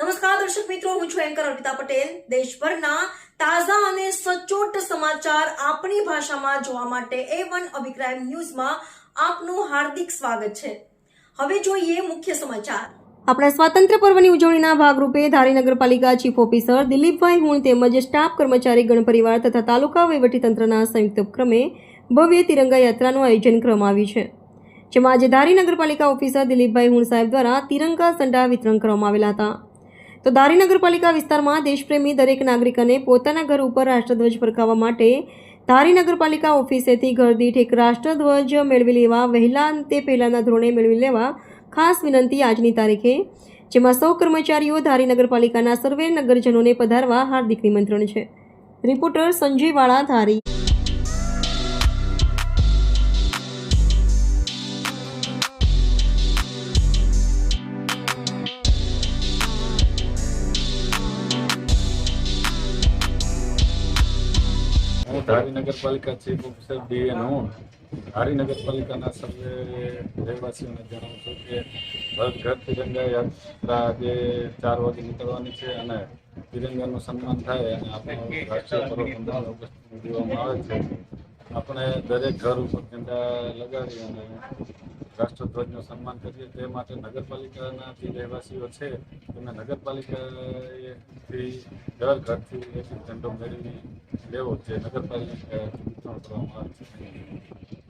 નમસ્કાર, દર્શક મિત્રો, હું છું એન્કર અર્પિતા પટેલ. દેશભરના તાજા અને સચોટ સમાચાર આપણી ભાષામાં જોવા માટે એ વન અભિપ્રાય ન્યૂઝમાં આપનું હાર્દિક સ્વાગત છે. હવે જોઈએ મુખ્ય સમાચાર. આપણા સ્વાતંત્ર્ય પર્વની ઉજવણીના ભાગરૂપે ધારી નગરપાલિકા ચીફ ઓફિસર દિલીપભાઈ હુણ તેમજ સ્ટાફ કર્મચારી ગણ પરિવાર તથા તાલુકા વહીવટીતંત્રના સંયુક્ત ઉપક્રમે ભવ્ય તિરંગા યાત્રાનું આયોજન કરવામાં આવ્યું છે. જેમાં આજે ધારી નગરપાલિકા ઓફિસર દિલીપભાઈ હુણ સાહેબ દ્વારા તિરંગા સંડા વિતરણ કરવામાં આવેલા હતા. તો ધારી નગરપાલિકા વિસ્તારમાં દેશપ્રેમી દરેક નાગરિકને પોતાના ઘર ઉપર રાષ્ટ્રધ્વજ ફરકાવવા માટે ધારી નગરપાલિકા ઓફિસેથી ઘર દીઠ એક રાષ્ટ્રધ્વજ મેળવી લેવા, વહેલા તે પહેલાંના ધોરણે મેળવી લેવા ખાસ વિનંતી આજની તારીખે, જેમાં સૌ કર્મચારીઓ ધારી નગરપાલિકાના સર્વે નગરજનોને પધારવા હાર્દિક નિમંત્રણ છે. રિપોર્ટર સંજય વાળા ધારી હું ધારી નગરપાલિકા ચીફ ઓફિસર બી એન હું. ધારી નગરપાલિકાના સર્વે રહેવાસીઓને જણાવું છું કે ઘર ઘર તિરંગા યાત્રા આજે ચાર વાગે નીકળવાની છે અને તિરંગાનું સન્માન થાય અને આપણો રાષ્ટ્રીય પર્વ પંદર ઓગસ્ટ ઉજવવામાં આવે છે. આપણે દરેક ઘર ઉપર ઝંડા લગાડી અને રાષ્ટ્રધ્વજનું સન્માન કરીએ તે માટે નગરપાલિકાના જે રહેવાસીઓ છે. તેમને નગરપાલિકાએથી દર ઘરથી એક ઝંડો મેળવી લેવો જે નગરપાલિકા વિતરણ કરવામાં આવે છે.